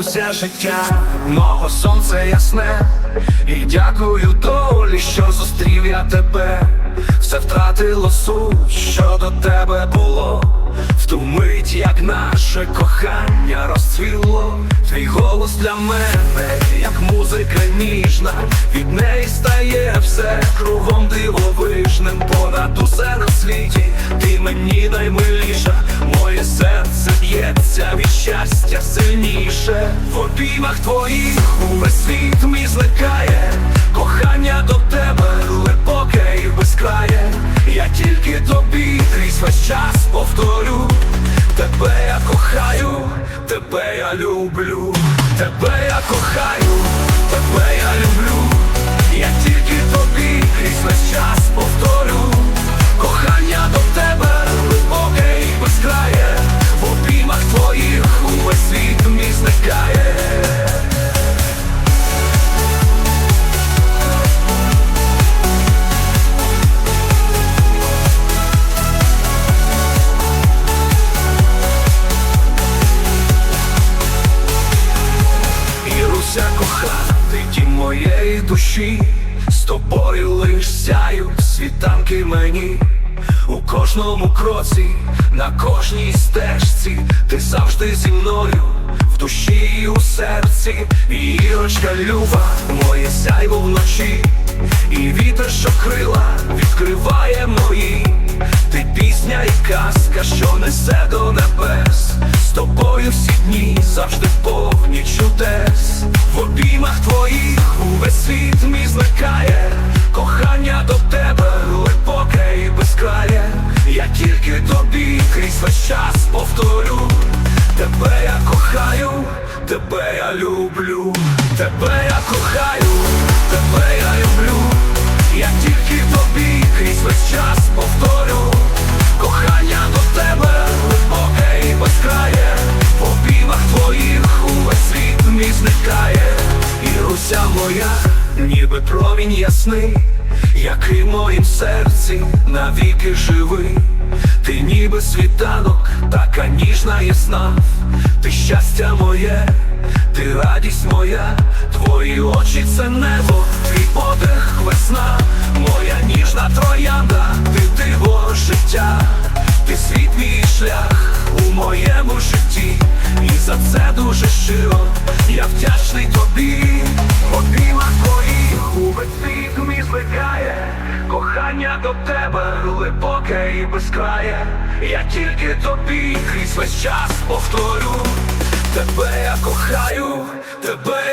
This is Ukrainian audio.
усе життя, мого сонце ясне, і дякую долі, що зустрів я тебе, все втратило суть, що до тебе було, в ту мить, як наше кохання розцвіло, твій голос для мене, як музика ніжна, від неї стає все кругом дивовижним, понад усе на світі, ти мені наймиліша, моє серце б'ється від щастя сильніше, в обіймах твоїх увесь світ мій зникає, кохання до тебе глибоке і безкрає, я тільки тобі крізь весь час повторю, тебе я кохаю, тебе я люблю, тебе я кохаю, тебе я люблю, я тільки тобі крізь весь час повторю, Іруся кохати тінь моєї душі, з тобою лиш сяють світанки мені, у кожному кроці, на кожній стежці, ти завжди зі мною, в душі і у серці, Ірочка люба, моє сяйво вночі, і вітер, що крила відкриває мої, ти пісня і казка, що несе до небес, з тобою всі дні завжди повні чудес, в обіймах твоїх увесь світ мій зникає, кохання до тебе глибоке і безкрає, я тільки тобі крізь весь час повторю, тебе я кохаю, тебе я люблю, тебе я кохаю, тебе я люблю, я тільки тобі крізь весь час повторю, кохання до тебе глибоке і безкрає, в обіймах твоїх увесь світ мій зникає, руся моя, ніби промінь ясний, який в моїм серці навіки живий. Ти ніби світанок, така ніжна ясна, ти щастя моє, ти радість моя, твої очі це небо, твій подих весна, моя ніжна троянда, ти диво життя, ти світ мій шлях у моєму житті, і за це дуже щиро, я вдячний тобі, світ кохання до тебе глибоке і безкрає, я тільки тобі крізь весь час повторю, тебе я кохаю, тебе